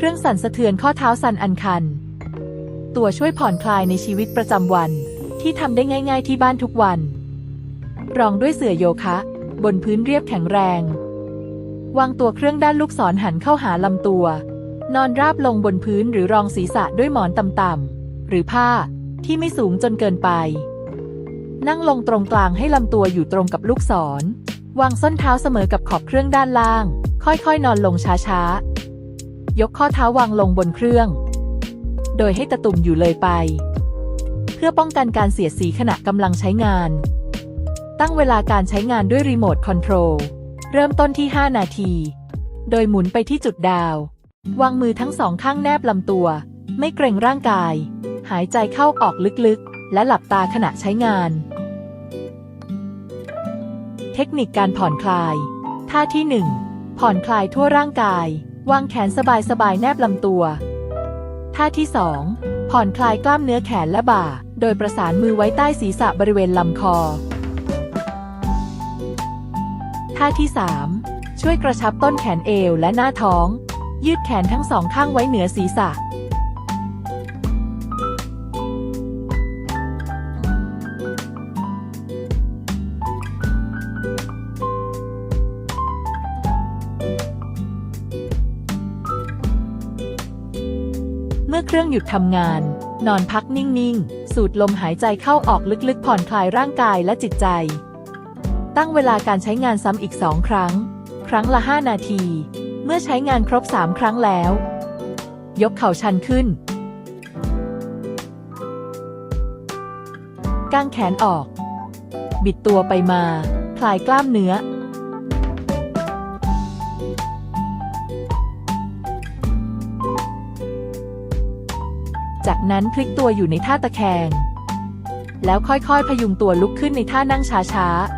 เครื่องสั่นสะเทือนข้อเท้าสั่นอันคัน ตัวช่วยผ่อนคลายในชีวิตประจำวันที่ทำได้ง่าย ๆ ที่บ้านทุกวัน รองด้วยเสื่อโยคะ บนพื้นเรียบแข็งแรง วางตัวเครื่องด้านลูกศรหันเข้าหาลำตัว นอนราบลงบนพื้นหรือรองศีรษะด้วยหมอนต่ำๆหรือผ้าที่ไม่สูงจนเกินไป นั่งลงตรงกลางให้ลำตัวอยู่ตรงกับลูกศร วางส้นเท้าเสมอกับขอบเครื่องด้านล่าง ค่อยๆ นอนลงช้าๆ ยกข้อเท้าวางลงบนเครื่อง โดยให้ตะตุ่มอยู่เลยไป เพื่อป้องกันการเสียดสีขณะกำลังใช้งาน ตั้งเวลาการใช้งานด้วยรีโมทคอนโทรล เริ่มต้นที่ 5 นาที โดยหมุนไปที่จุดดาว วางมือทั้งสองข้างแนบลำตัว ไม่เกรงร่างกาย หายใจเข้าออกลึกๆ และหลับตาขณะใช้งาน เทคนิคการผ่อนคลาย ท่าที่ 1 ผ่อนคลายทั่วร่างกาย วางแขนสบายๆ แนบลำตัว ท่าที่ 2 ผ่อนคลายกล้ามเนื้อแขนและบ่า โดยประสานมือไว้ใต้ศีรษะบริเวณลำคอ ท่าที่ 3 ช่วยกระชับต้นแขนเอวและหน้าท้อง ยืดแขนทั้งสองข้างไว้เหนือศีรษะ เมื่อเครื่องหยุดทำงาน นอนพักนิ่งๆ สูดลมหายใจเข้าออกลึกๆ ผ่อนคลายร่างกายและจิตใจ ตั้งเวลาการใช้งานซ้ำอีกสองครั้ง ครั้งละ 5 นาที เมื่อใช้งานครบ 3 ครั้งแล้ว ยกเข่าชันขึ้นกางแขนออก บิดตัวไปมา คลายกล้ามเนื้อ จากนั้นพลิกตัวอยู่ในท่าตะแคง แล้วค่อยๆ พยุงตัวลุกขึ้นในท่านั่งช้าๆ